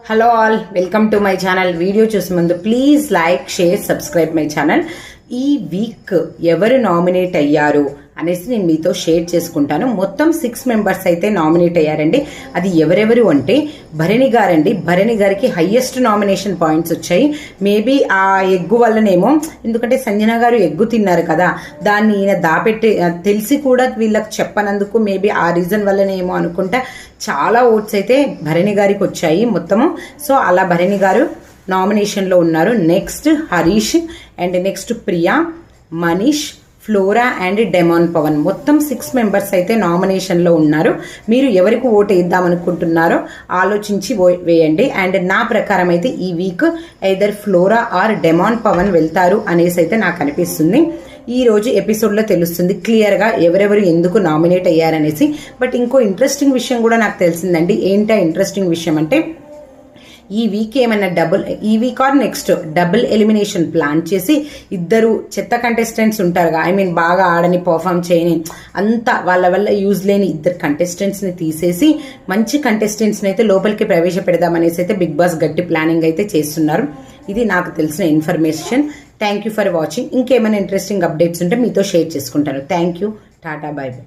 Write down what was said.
Hello all welcome to my channel video చూసే ముందు please like share subscribe my channel ఈ week ఎవరు nominate అయ్యారు అనేసి నేను మీతో షేర్ చేసుకుంటాను. మొత్తం సిక్స్ మెంబర్స్ అయితే నామినేట్ అయ్యారండి. అది ఎవరెవరు అంటే భరణి గారండి. భరణి గారికి హయ్యెస్ట్ నామినేషన్ పాయింట్స్ వచ్చాయి. మేబీ ఆ ఎగ్గు వల్లనేమో ఎందుకంటే సంజన గారు ఎగ్గు తిన్నారు కదా దాన్ని ఈయన దాపెట్టి తెలిసి కూడా వీళ్ళకి చెప్పనందుకు మేబీ ఆ రీజన్ వల్లనేమో అనుకుంటా. చాలా ఓట్స్ అయితే భరణి గారికి వచ్చాయి మొత్తము. సో అలా భరణి గారు నామినేషన్లో ఉన్నారు. Next Harish and next Priya Manish Flora and Demon Pavan. మొత్తం సిక్స్ మెంబర్స్ అయితే నామినేషన్లో ఉన్నారు. మీరు ఎవరికి ఓటు వేద్దాం అనుకుంటున్నారో ఆలోచించి వేయండి. అండ్ నా ప్రకారం అయితే ఈ week either Flora or Demon Pavan వెళ్తారు అనేసి అయితే నాకు అనిపిస్తుంది. ఈ రోజు ఎపిసోడ్లో తెలుస్తుంది క్లియర్గా ఎవరెవరు ఎందుకు నామినేట్ అయ్యారనేసి. బట్ ఇంకో ఇంట్రెస్టింగ్ విషయం కూడా నాకు తెలిసిందండి. ఏంటా ఇంట్రెస్టింగ్ విషయం అంటే ఈ వీక్ ఏమైనా డబుల్ ఈ week or next double elimination plan చేసి ఇద్దరు చెత్త కంటెస్టెంట్స్ ఉంటారుగా. ఐ మీన్ బాగా ఆడని పర్ఫామ్ చేయని అంత వాళ్ళ వల్ల యూజ్ లేని ఇద్దరు కంటెస్టెంట్స్ని తీసేసి మంచి కంటెస్టెంట్స్ని అయితే లోపలికి ప్రవేశపెడదామనేసి అయితే బిగ్ బాస్ గట్టి ప్లానింగ్ అయితే చేస్తున్నారు. ఇది నాకు తెలిసిన information thank you for watching ఇంకేమైనా ఇంట్రెస్టింగ్ అప్డేట్స్ ఉంటే మీతో షేర్ చేసుకుంటాను. Thank you tata bye bye